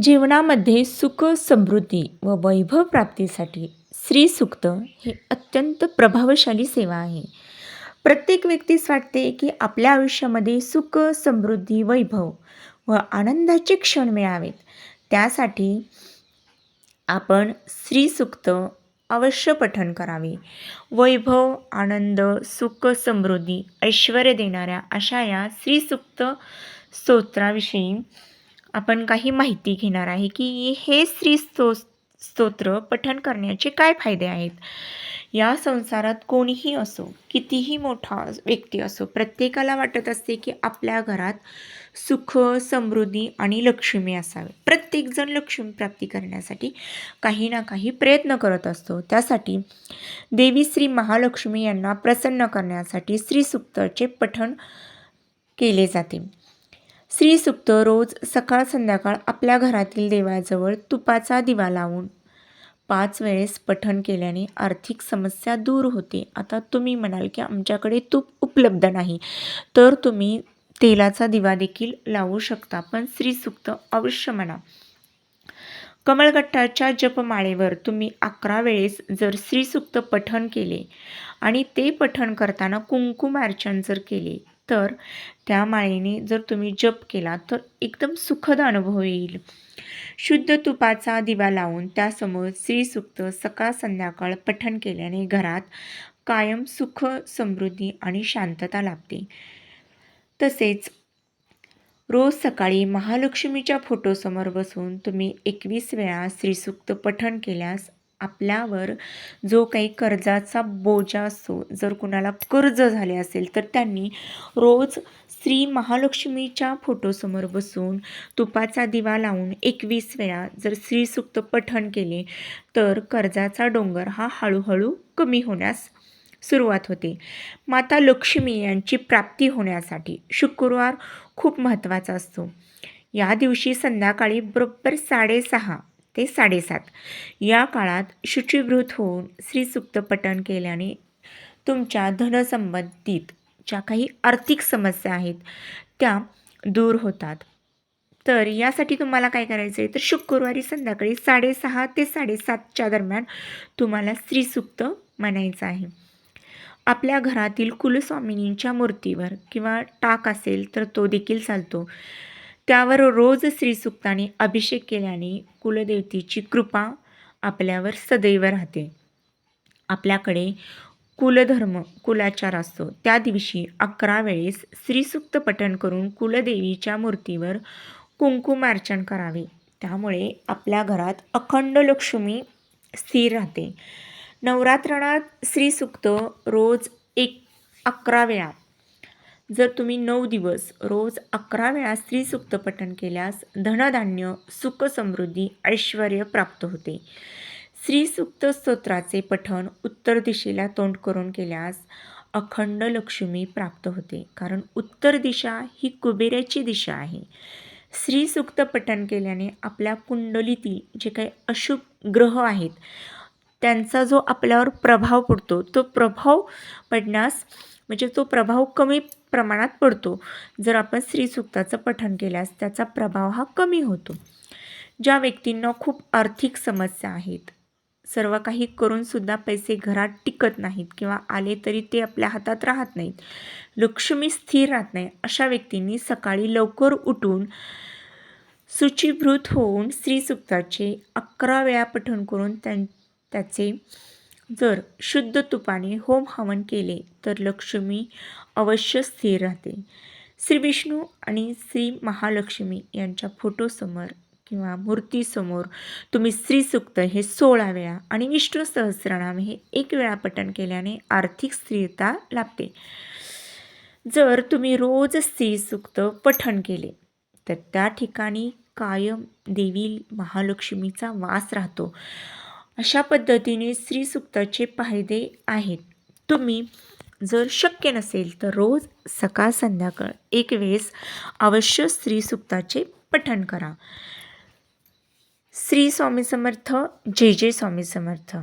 जीवनामध्ये सुख समृद्धी व वैभव प्राप्तीसाठी स्त्रीसूक्त हे अत्यंत प्रभावशाली सेवा आहे. प्रत्येक व्यक्तीस वाटते की आपल्या आयुष्यामध्ये सुख समृद्धी वैभव व आनंदाचे क्षण मिळावेत. त्यासाठी आपण स्त्रीसूक्त अवश्य पठण करावे. वैभव आनंद सुख समृद्धी ऐश्वर देणाऱ्या अशा या स्त्रीसूक्त स्तोत्राविषयी आपण काही माहिती घेणार आहे की हे स्त्री स्तो स्तोत्र पठण करण्याचे काय फायदे आहेत? या संसारात कोणीही असो कितीही मोठा व्यक्ती असो प्रत्येकाला वाटत असते की आपल्या घरात सुख समृद्धी आणि लक्ष्मी असावे. प्रत्येकजण लक्ष्मी प्राप्ती करण्यासाठी काही ना काही प्रयत्न करत असतो. त्यासाठी देवी श्री महालक्ष्मी यांना प्रसन्न करण्यासाठी श्रीसुक्ताचे पठण केले जाते. श्रीसुक्त रोज सकाळ संध्याकाळ आपल्या घरातील देवाजवळ तुपाचा दिवा लावून पाच वेळेस पठण केल्याने आर्थिक समस्या दूर होते. आता तुम्ही म्हणाल की आमच्याकडे तूप उपलब्ध नाही. तर तुम्ही तेलाचा दिवा देखील लावू शकता पण श्रीसुक्त अवश्य म्हणा. कमळगट्टाच्या जपमाळेवर तुम्ही अकरा वेळेस जर श्रीसुक्त पठण केले आणि ते पठण करताना कुंकुमार्चन जर केले तर त्या माळेने जर तुम्ही जप केला तर एकदम सुखद अनुभव येईल. शुद्ध तुपाचा दिवा लावून त्यासमोर श्रीसुक्त सकाळ संध्याकाळ पठण केल्याने घरात कायम सुख समृद्धी आणि शांतता लाभते. तसेच रोज सकाळी महालक्ष्मीच्या फोटोसमोर बसून तुम्ही एकवीस वेळा श्रीसुक्त पठण केल्यास आपल्यावर जो काही कर्जाचा बोजा असतो जर कुणाला कर्ज झाले असेल तर त्यांनी रोज श्री महालक्ष्मीच्या फोटोसमोर बसून तुपाचा दिवा लावून एकवीस वेळा जर श्रीसुक्त पठण केले तर कर्जाचा डोंगर हा हळूहळू कमी होण्यास सुरुवात होते. माता लक्ष्मी यांची प्राप्ती होण्यासाठी शुक्रवार खूप महत्त्वाचा असतो. या दिवशी संध्याकाळी बरोबर साडेसहा ते साडेसात. या काळात शुचिवृत होऊन श्रीसुक्त पठण केल्याने तुमच्या धनसंबंधित ज्या काही आर्थिक समस्या आहेत त्या दूर होतात. तर यासाठी तुम्हाला काय करायचं आहे तर शुक्रवारी संध्याकाळी साडेसहा ते साडेसातच्या दरम्यान तुम्हाला स्त्रीसुक्त म्हणायचं आहे. आपल्या घरातील कुलस्वामिनींच्या मूर्तीवर किंवा टाक असेल तर तो देखील चालतो. त्यावर रोज श्रीसुक्ताने अभिषेक केल्याने कुलदेवतेची कृपा आपल्यावर सदैव राहते. आपल्याकडे कुलधर्म कुलाचार असतो. त्या दिवशी अकरा वेळेस श्रीसुक्त पठण करून कुलदेवीच्या मूर्तीवर कुंकुमार्चन करावे. त्यामुळे आपल्या घरात अखंड लक्ष्मी स्थिर राहते. नवरात्रणात श्रीसुक्त रोज एक अकरा वेळा जर तुम्ही नऊ दिवस रोज अकरा वेळा स्त्रीसुक्त पठण केल्यास धनधान्य सुख समृद्धी ऐश्वर प्राप्त होते. स्त्रीसुक्त स्तोत्राचे पठण उत्तर दिशेला तोंड करून केल्यास अखंड लक्ष्मी प्राप्त होते. कारण उत्तर दिशा ही कुबेराची दिशा आहे. स्त्रीसुक्त पठण केल्याने आपल्या कुंडलीतील जे काही अशुभ ग्रह आहेत त्यांचा जो आपल्यावर प्रभाव पडतो तो प्रभाव पडण्यास म्हणजे तो प्रभाव कमी प्रमाणात पडतो. जर आपण स्त्रीसुक्ताचं पठण केल्यास त्याचा प्रभाव हा कमी होतो. ज्या व्यक्तींना खूप आर्थिक समस्या आहेत सर्व काही करूनसुद्धा पैसे घरात टिकत नाहीत किंवा आले तरी ते आपल्या हातात राहत नाहीत लक्ष्मी स्थिर राहत नाही अशा व्यक्तींनी सकाळी लवकर उठून शुचिभृत होऊन स्त्रीसुक्ताचे अकरा वेळा पठण करून त्यां त्याचे जर शुद्ध तुपाने होम हवन केले तर लक्ष्मी अवश्य स्थिर राहते. श्री विष्णू आणि श्री महालक्ष्मी यांच्या फोटोसमोर किंवा मूर्तीसमोर तुम्ही श्रीसुक्त हे सोळा वेळा आणि विष्णू सहस्रनाम हे एक वेळा पठण केल्याने आर्थिक स्थिरता लाभते. जर तुम्ही रोज स्त्रीसुक्त पठण केले तर त्या ठिकाणी कायम देवी महालक्ष्मीचा वास राहतो. अशा पद्धतीने स्त्रीसुक्ताचे फायदे आहेत. तुम्ही जर शक्य नसेल तर रोज सकाळ संध्याकाळ एक वेळेस अवश्य स्त्रीसुक्ताचे पठण करा. श्री स्वामी समर्थ जय जय स्वामी समर्थ.